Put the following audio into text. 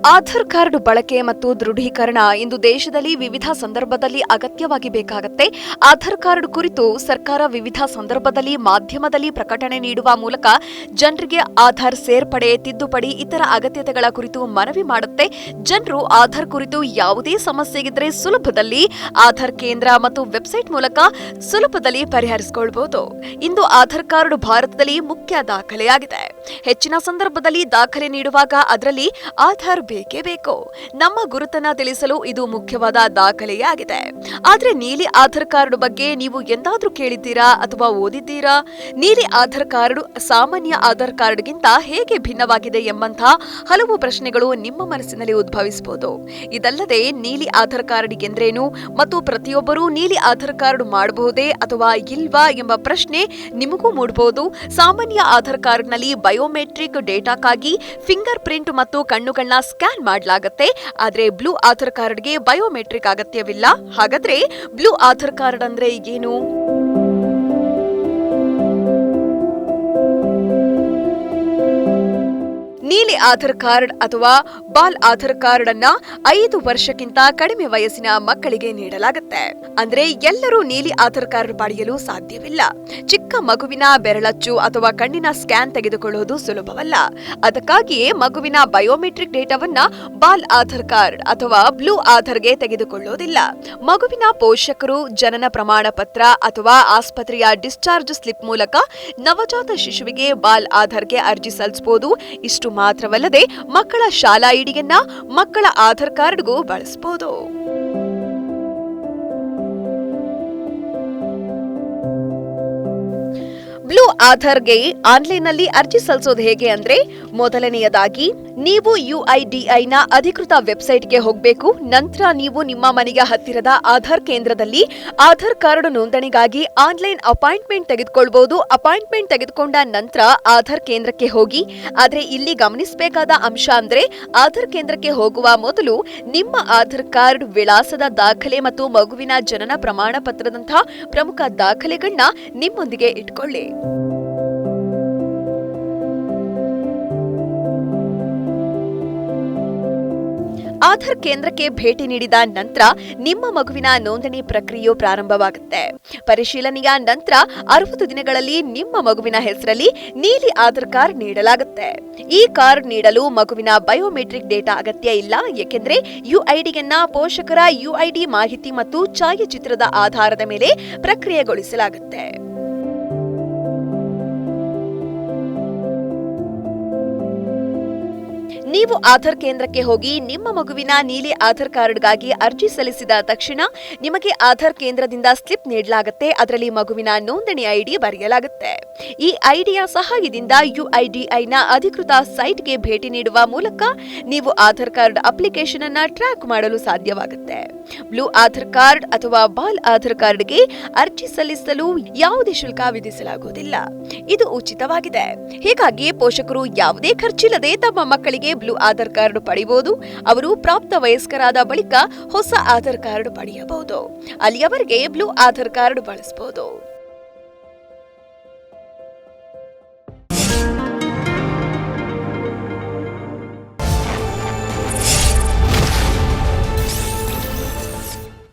Aadhaar card ಬಳಕೆ ಮತ್ತು ದೃಢೀಕರಣ ಇಂದು ದೇಶದಲ್ಲಿ ವಿವಿಧ ಸಂದರ್ಭದಲ್ಲಿ ಅಗತ್ಯವಾಗಿ ಬೇಕಾಗುತ್ತೆ. ಆಧಾರ್ ಕಾರ್ಡ್ ಕುರಿತು ಸರ್ಕಾರ ವಿವಿಧ ಸಂದರ್ಭದಲ್ಲಿ ಮಾಧ್ಯಮದಲ್ಲಿ ಪ್ರಕಟಣೆ ನೀಡುವ ಮೂಲಕ ಜನರಿಗೆ ಆಧಾರ್ ಸೇರ್ಪಡೆ, ತಿದ್ದುಪಡಿ, ಇತರ ಅಗತ್ಯತೆಗಳ ಕುರಿತು ಮನವಿ ಮಾಡುತ್ತೆ. ಜನರು ಆಧಾರ್ ಕುರಿತು ಯಾವುದೇ ಸಮಸ್ಯೆಗಿದ್ರೆ ಸುಲಭದಲ್ಲಿ ಆಧಾರ್ ಕೇಂದ್ರ ಮತ್ತು ವೆಬ್ಸೈಟ್ ಮೂಲಕ ಸುಲಭದಲ್ಲಿ ಪರಿಹರಿಸಿಕೊಳ್ಳಬಹುದು ಇಂದು ಆಧಾರ್ ಕಾರ್ಡ್ ಭಾರತದಲ್ಲಿ ಮುಖ್ಯ ದಾಖಲೆಯಾಗಿದೆ. ಹೆಚ್ಚಿನ ಸಂದರ್ಭದಲ್ಲಿ ದಾಖಲೆ ನೀಡುವಾಗ ಅದರಲ್ಲಿ ಆಧಾರ್ ಬೇಕೇ ಬೇಕು. ನಮ್ಮ ಗುರುತನ್ನ ತಿಳಿಸಲು ಇದು ಮುಖ್ಯವಾದ ದಾಖಲೆಯಾಗಿದೆ ಆದ್ರೆ ನೀಲಿ ಆಧಾರ್ ಕಾರ್ಡ್ ಬಗ್ಗೆ ನೀವು ಎಂದಾದರೂ ಕೇಳಿದ್ದೀರಾ ಅಥವಾ ಓದಿದ್ದೀರಾ? ನೀಲಿ ಆಧಾರ್ ಕಾರ್ಡ್ ಸಾಮಾನ್ಯ ಆಧಾರ್ ಕಾರ್ಡ್ಗಿಂತ ಹೇಗೆ ಭಿನ್ನವಾಗಿದೆ ಎಂಬಂತಹ ಹಲವು ಪ್ರಶ್ನೆಗಳು ನಿಮ್ಮ ಮನಸ್ಸಿನಲ್ಲಿ ಉದ್ಭವಿಸಬಹುದು. ಇದಲ್ಲದೆ ನೀಲಿ ಆಧಾರ್ ಕಾರ್ಡ್ ಎಂದ್ರೇನು ಮತ್ತು ಪ್ರತಿಯೊಬ್ಬರೂ ನೀಲಿ ಆಧಾರ್ ಕಾರ್ಡ್ ಮಾಡಬಹುದೇ ಅಥವಾ ಇಲ್ವಾ ಎಂಬ ಪ್ರಶ್ನೆ ನಿಮಗೂ ಮೂಡಬಹುದು ಸಾಮಾನ್ಯ ಆಧಾರ್ ಕಾರ್ಡ್ನಲ್ಲಿ ಬಯೋಮೆಟ್ರಿಕ್ ಡೇಟಾಕ್ಕಾಗಿ ಫಿಂಗರ್ ಪ್ರಿಂಟ್ ಮತ್ತು ಕಣ್ಣುಗಳನ್ನ ಸ್ಕ್ಯಾನ್ ಮಾಡಲಾಗುತ್ತೆ. ಆದರೆ ಬ್ಲೂ ಆಧಾರ್ ಕಾರ್ಡ್ಗೆ ಬಯೋಮೆಟ್ರಿಕ್ ಅಗತ್ಯವಿಲ್ಲ. ಹಾಗಾದ್ರೆ ಬ್ಲೂ ಆಧಾರ್ ಕಾರ್ಡ್ ಅಂದ್ರೆ ಈಗೇನು? ನೀಲಿ ಆಧಾರ್ ಕಾರ್ಡ್ ಅಥವಾ ಬಾಲ್ ಆಧಾರ್ ಕಾರ್ಡ್ ಅನ್ನ ಐದು ವರ್ಷಕ್ಕಿಂತ ಕಡಿಮೆ ವಯಸ್ಸಿನ ಮಕ್ಕಳಿಗೆ ನೀಡಲಾಗುತ್ತೆ. ಅಂದ್ರೆ ಎಲ್ಲರೂ ನೀಲಿ ಆಧಾರ್ ಕಾರ್ಡ್ ಪಡೆಯಲು ಸಾಧ್ಯವಿಲ್ಲ. ಚಿಕ್ಕ ಮಗುವಿನ ಬೆರಳಚ್ಚು ಅಥವಾ ಕಣ್ಣಿನ ಸ್ಕ್ಯಾನ್ ತೆಗೆದುಕೊಳ್ಳುವುದು ಸುಲಭವಲ್ಲ. ಅದಕ್ಕಾಗಿಯೇ ಮಗುವಿನ ಬಯೋಮೆಟ್ರಿಕ್ ಡೇಟಾವನ್ನ ಬಾಲ್ ಆಧಾರ್ ಕಾರ್ಡ್ ಅಥವಾ ಬ್ಲೂ ಆಧಾರ್ಗೆ ತೆಗೆದುಕೊಳ್ಳುವುದಿಲ್ಲ. ಮಗುವಿನ ಪೋಷಕರು, ಜನನ ಪ್ರಮಾಣ ಪತ್ರ ಅಥವಾ ಆಸ್ಪತ್ರೆಯ ಡಿಸ್ಚಾರ್ಜ್ ಸ್ಲಿಪ್ ಮೂಲಕ ನವಜಾತ ಶಿಶುವಿಗೆ ಬಾಲ್ ಆಧಾರ್ಗೆ ಅರ್ಜಿ ಸಲ್ಲಿಸಬಹುದು. ಇಷ್ಟು ಮಾತ್ರವಲ್ಲದೆ ಮಕ್ಕಳ ಶಾಲಾ ಐಡಿಯನ್ನ ಮಕ್ಕಳ ಆಧಾರ್ ಕಾರ್ಡ್ಗೂ ಬಳಸಬಹುದು. ಬ್ಲೂ ಆಧಾರ್ಗೆ ಆನ್ಲೈನ್ನಲ್ಲಿ ಅರ್ಜಿ ಸಲ್ಲಿಸೋದು ಹೇಗೆ ಅಂದ್ರೆ ಮೊದಲನೆಯದಾಗಿ ನೀವು ಯುಐಡಿಐನ ಅಧಿಕೃತ ವೆಬ್ಸೈಟ್ಗೆ ಹೋಗಬೇಕು. ನಂತರ ನೀವು ನಿಮ್ಮ ಮನೆಗೆ ಹತ್ತಿರದ ಆಧಾರ್ ಕೇಂದ್ರದಲ್ಲಿ ಆಧಾರ್ ಕಾರ್ಡ್ ನೋಂದಣಿಗಾಗಿ ಆನ್ಲೈನ್ ಅಪಾಯಿಂಟ್ಮೆಂಟ್ ತೆಗೆದುಕೊಳ್ಬಹುದು ಅಪಾಯಿಂಟ್ಮೆಂಟ್ ತೆಗೆದುಕೊಂಡ ನಂತರ ಆಧಾರ್ ಕೇಂದ್ರಕ್ಕೆ ಹೋಗಿ, ಆದರೆ ಇಲ್ಲಿ ಗಮನಿಸಬೇಕಾದ ಅಂಶ ಅಂದ್ರೆ ಆಧಾರ್ ಕೇಂದ್ರಕ್ಕೆ ಹೋಗುವ ಮೊದಲು ನಿಮ್ಮ ಆಧಾರ್ ಕಾರ್ಡ್ ವಿಳಾಸದ ದಾಖಲೆ ಮತ್ತು ಮಗುವಿನ ಜನನ ಪ್ರಮಾಣ ಪತ್ರದಂತಹ ಪ್ರಮುಖ ದಾಖಲೆಗಳನ್ನ ನಿಮ್ಮೊಂದಿಗೆ ಇಟ್ಕೊಳ್ಳಿ. ಆಧಾರ್ ಕೇಂದ್ರಕ್ಕೆ ಭೇಟಿ ನೀಡಿದ ನಂತರ ನಿಮ್ಮ ಮಗುವಿನ ನೋಂದಣಿ ಪ್ರಕ್ರಿಯೆ ಪ್ರಾರಂಭವಾಗುತ್ತೆ. ಪರಿಶೀಲನೆಯ ನಂತರ ಅರವತ್ತು ದಿನಗಳಲ್ಲಿ ನಿಮ್ಮ ಮಗುವಿನ ಹೆಸರಲ್ಲಿ ನೀಲಿ ಆಧಾರ್ ಕಾರ್ಡ್ ನೀಡಲಾಗುತ್ತೆ. ಈ ಕಾರ್ಡ್ ನೀಡಲು ಮಗುವಿನ ಬಯೋಮೆಟ್ರಿಕ್ ಡೇಟಾ ಅಗತ್ಯ ಇಲ್ಲ, ಏಕೆಂದರೆ ಯುಐಡಿಯನ್ನ ಪೋಷಕರ ಯುಐಡಿ ಮಾಹಿತಿ ಮತ್ತು ಛಾಯಾಚಿತ್ರದ ಆಧಾರದ ಮೇಲೆ ಪ್ರಕ್ರಿಯೆಗೊಳಿಸಲಾಗುತ್ತೆ. ನೀವು ಆಧಾರ್ ಕೇಂದ್ರಕ್ಕೆ ಹೋಗಿ ನಿಮ್ಮ ಮಗುವಿನ ನೀಲಿ ಆಧಾರ್ ಕಾರ್ಡ್ಗಾಗಿ ಅರ್ಜಿ ಸಲ್ಲಿಸಿದ ತಕ್ಷಣ ನಿಮಗೆ ಆಧಾರ್ ಕೇಂದ್ರದಿಂದ ಸ್ಲಿಪ್ ನೀಡಲಾಗುತ್ತೆ. ಅದರಲ್ಲಿ ಮಗುವಿನ ನೋಂದಣಿ ಐಡಿ ಬರೆಯಲಾಗುತ್ತೆ. ಈ ಐಡಿಯ ಸಹಾಯದಿಂದ ಯುಐಡಿಐನ ಅಧಿಕೃತ ಸೈಟ್ಗೆ ಭೇಟಿ ನೀಡುವ ಮೂಲಕ ನೀವು ಆಧಾರ್ ಕಾರ್ಡ್ ಅಪ್ಲಿಕೇಶನ್ ಅನ್ನ ಟ್ರ್ಯಾಕ್ ಮಾಡಲು ಸಾಧ್ಯವಾಗುತ್ತೆ. ಬ್ಲೂ ಆಧಾರ್ ಕಾರ್ಡ್ ಅಥವಾ ಬಾಲ್ ಆಧಾರ್ ಕಾರ್ಡ್ಗೆ ಅರ್ಜಿ ಸಲ್ಲಿಸಲು ಯಾವುದೇ ಶುಲ್ಕ ವಿಧಿಸಲಾಗುವುದಿಲ್ಲ. ಇದು ಉಚಿತವಾಗಿದೆ. ಹೀಗಾಗಿ ಪೋಷಕರು ಯಾವುದೇ ಖರ್ಚಿಲ್ಲದೆ ತಮ್ಮ ಮಕ್ಕಳಿಗೆ ಬ್ಲೂ ಆಧಾರ್ ಕಾರ್ಡ್ ಪಡೆಯಬಹುದು. ಅವರು ಪ್ರಾಪ್ತ ವಯಸ್ಕರಾದ ಬಳಿಕ ಹೊಸ ಆಧಾರ್ ಕಾರ್ಡ್ ಪಡೆಯಬಹುದು. ಅಲ್ಲಿಯವರೆಗೆ ಬ್ಲೂ ಆಧಾರ್ ಕಾರ್ಡ್ ಬಳಸಬಹುದು.